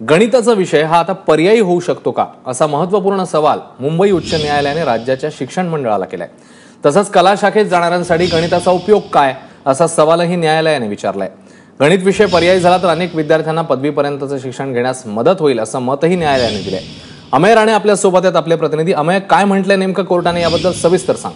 गणिताचा विषय हा आता पर्यायी होऊ शकतो का? असा महत्त्वपूर्ण सवाल मुंबई उच्च न्यायालयाने राज्याच्या शिक्षण मंडळाला केलाय. तसंच कला शाखेत जाणाऱ्यांसाठी गणिताचा उपयोग काय? असा सवालही न्यायालयाने विचारलाय. गणित विषय पर्यायी झाला तर अनेक विद्यार्थ्यांना पदवीपर्यंतचं शिक्षण घेण्यास मदत होईल असं मतही न्यायालयाने दिलंय. अमय राणे आपल्यासोबत आहेत आपले प्रतिनिधी. अमय काय म्हटलंय नेमकं कोर्टाने? याबद्दल सविस्तर सांग.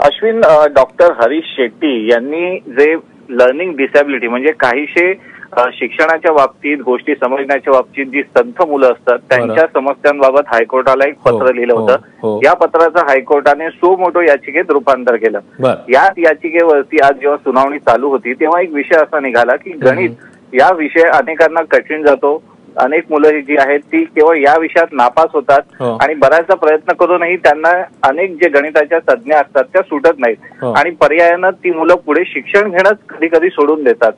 अश्विन डॉक्टर हरीश शेट्टी यांनी जे लर्निंग डिसॅबिलिटी म्हणजे काहीशे शिक्षणाच्या बाबतीत गोष्टी समजण्याच्या बाबतीत जी संथ मुलं असतात त्यांच्या समस्यांबाबत हायकोर्टाला एक हो, पत्र लिहिलं हो, हो. होतं या पत्राचं हायकोर्टाने सो मोठो याचिकेत रूपांतर केलं. बर. या याचिकेवरती आज जेव्हा सुनावणी चालू होती तेव्हा एक विषय असा निघाला की गणित या विषय अनेकांना कठीण जातो. अनेक मुलं जी आहेत ती केवळ या विषयात नापास होतात हो. आणि बऱ्याचदा प्रयत्न करूनही त्यांना अनेक जे गणिताच्या संज्ञ असतात त्या सुटत नाहीत हो. आणि पर्यायानं ती मुलं पुढे शिक्षण घेणंच कधी कधी सोडून देतात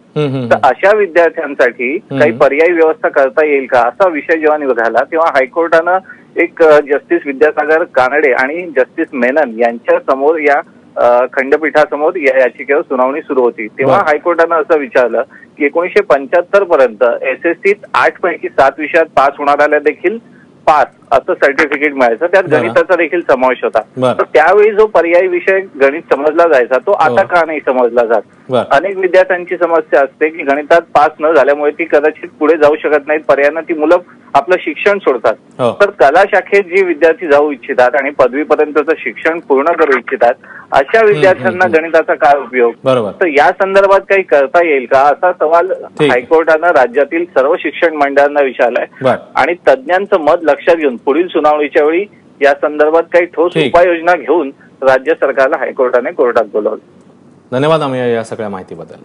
तर अशा विद्यार्थ्यांसाठी. काही पर्यायी व्यवस्था करता येईल का असा विषय जेव्हा निघाला तेव्हा हायकोर्टानं एक जस्टिस विद्यासागर कानडे आणि जस्टिस मेनन यांच्या समोर या खंडपीठासमोर या याचिकेवर सुनावणी सुरू होती तेव्हा. हायकोर्टानं असं विचारलं की एकोणीशे पंच्याहत्तर पर्यंत एसएससीत आठ पैकी सात विषयात पास होणाऱ्याला देखील पास असं सर्टिफिकेट मिळायचं त्यात. गणिताचा देखील समावेश होता. तर त्यावेळी जो पर्यायी विषय गणित समजला जायचा तो आता हो. का नाही समजला जात अनेक विद्यार्थ्यांची समस्या असते की गणितात पास न झाल्यामुळे ती कदाचित पुढे जाऊ शकत नाहीत पर्यायानं ती मुलं आपलं शिक्षण सोडतात हो तर कला शाखेत जी विद्यार्थी जाऊ इच्छितात आणि पदवीपर्यंतचं शिक्षण पूर्ण करू इच्छितात अशा विद्यार्थ्यांना. गणिताचा काय उपयोग? तर या संदर्भात काही करता येईल का? असा सवाल. हायकोर्टानं राज्यातील सर्व शिक्षण मंडळांना विचारलाय. आणि तज्ज्ञांचं मत लक्षात घेऊन पुढील सुनावणीच्या वेळी या संदर्भात काही ठोस. उपाययोजना घेऊन राज्य सरकारला हायकोर्टाने कोर्टात बोलवलं. धन्यवाद अमय या सगळ्या माहितीबद्दल.